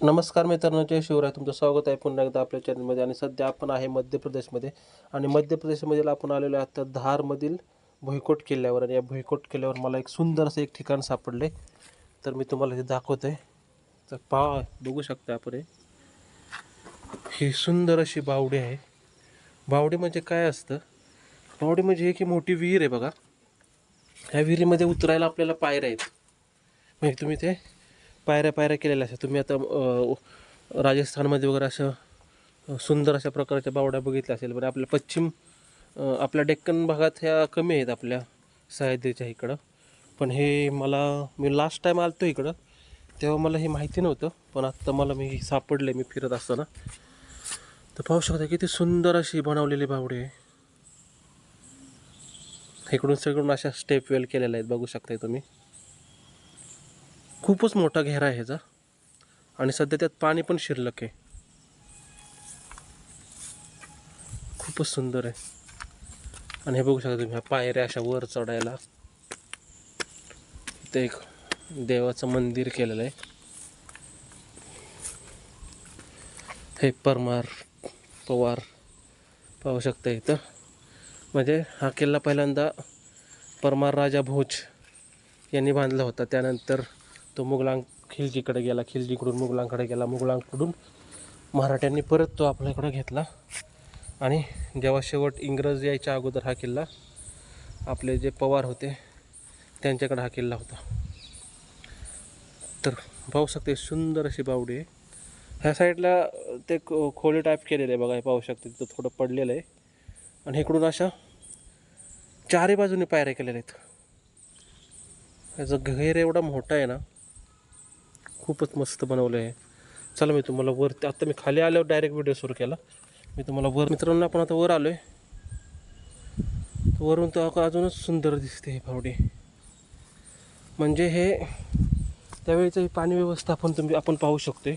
नमस्कार मित्रांनो जय शिवराय. तुमचं स्वागत आहे पुन्हा एकदा आपल्या चॅनलमध्ये आणि सध्या आपण आहे मध्य प्रदेशमध्ये. आणि मध्य प्रदेशमधील आपण आलेलो आहे आता धारमधील भुईकोट किल्ल्यावर. आणि या भुईकोट किल्ल्यावर मला एक सुंदर असं एक ठिकाण सापडले तर मी तुम्हाला हे दाखवतो आहे तर पहा बघू शकता आपण हे. ही सुंदर अशी बावडी आहे. बावडी म्हणजे काय असतं? बावडी म्हणजे एक ही मोठी विहीर आहे बघा. ह्या विहिरीमध्ये उतरायला आपल्याला पायऱ्या आहेत. म्हणजे तुम्ही ते पायऱ्या पायऱ्या केलेल्या असतात. तुम्ही आता राजस्थानमध्ये वगैरे असं सुंदर अशा प्रकारच्या बावड्या बघितल्या असेल पण आपल्या पश्चिम आपल्या डेक्कन भागात ह्या कमी आहेत आपल्या सह्याद्रीच्या इकडं. पण हे मला मी लास्ट टाईम आलतो इकडं तेव्हा मला हे माहिती नव्हतं. पण आत्ता मला मी सापडले मी फिरत असताना. तर पाहू शकता किती सुंदर अशी बनवलेली बावडी आहे. इकडून सगळून अशा स्टेप वेल केलेल्या आहेत. बघू शकताय तुम्ही. खूपच मोठा घेरा आहे ह्याचा. आणि सध्या त्यात पाणी पण शिल्लक आहे. खूपच सुंदर आहे. आणि हे बघू शकता तुम्ही ह्या पायऱ्या अशा वर चढायला. ते एक देवाचं मंदिर केलेलं आहे. हे परमार पवार पाहू शकता इथं. म्हणजे हा किल्ला पहिल्यांदा परमार राजा भोज यांनी बांधला होता. त्यानंतर तो मुघलां खिलजीकडे गेला खिलजीकडून मुघलांकडे गेला मुघलांकडून मराठ्यांनी परत तो आपल्याकडे घेतला. आणि जेव्हा शेवट इंग्रज यायच्या अगोदर हा किल्ला आपले जे पवार होते त्यांच्याकडे हा किल्ला होता. तर पाहू शकते सुंदर अशी बावडी आहे. ह्या साईडला ते खो- खोली टाईप केलेलं आहे बघा हे पाहू शकते तिथं थोडं पडलेलं आहे. आणि इकडून अशा चारही बाजूने पायऱ्या केलेल्या आहेत. याचा घेर एवढा मोठा आहे ना खूपच मस्त बनवलं आहे. चला मी तुम्हाला वर आत्ता मी खाली आल्यावर डायरेक्ट व्हिडिओ सुरू केला. मी तुम्हाला वर मित्रांनो आपण आता वर आलो आहे वरून तर अजूनच सुंदर दिसते हे फावडे म्हणजे हे त्यावेळीचं पाणी व्यवस्थापन तुम्ही आपण पाहू शकतो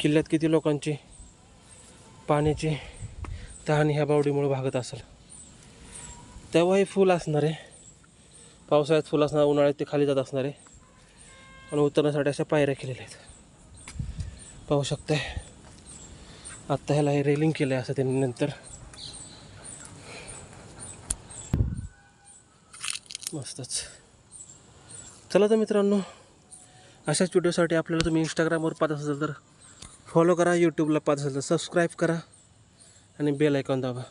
किल्ल्यात किती लोकांची पाण्याची तहान ह्या बावडीमुळे भागत असेल. तेव्हाही फुल असणार आहे. पावसाळ्यात फुल असणार उन्हाळ्यात ते खाली जात असणार आहे. आणि उतरण्यासाठी अशा पायऱ्या केलेल्या आहेत. पाहू शकताय. आत्ता ह्याला हे रेलिंग केलं आहे असं त्यांनी नंतर. मस्तच. चला तर मित्रांनो अशाच व्हिडिओसाठी आपल्याला तुम्ही इंस्टाग्रामवर पाहत असाल तर फॉलो करा यूट्यूबला पाहत असाल तर सबस्क्राईब करा आणि बेल ऐकॉन दाबा.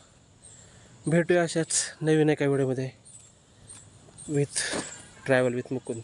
भेटूया अशाच नवीन एका व्हिडिओमध्ये विथ ट्रॅव्हल विथ मुकुंद.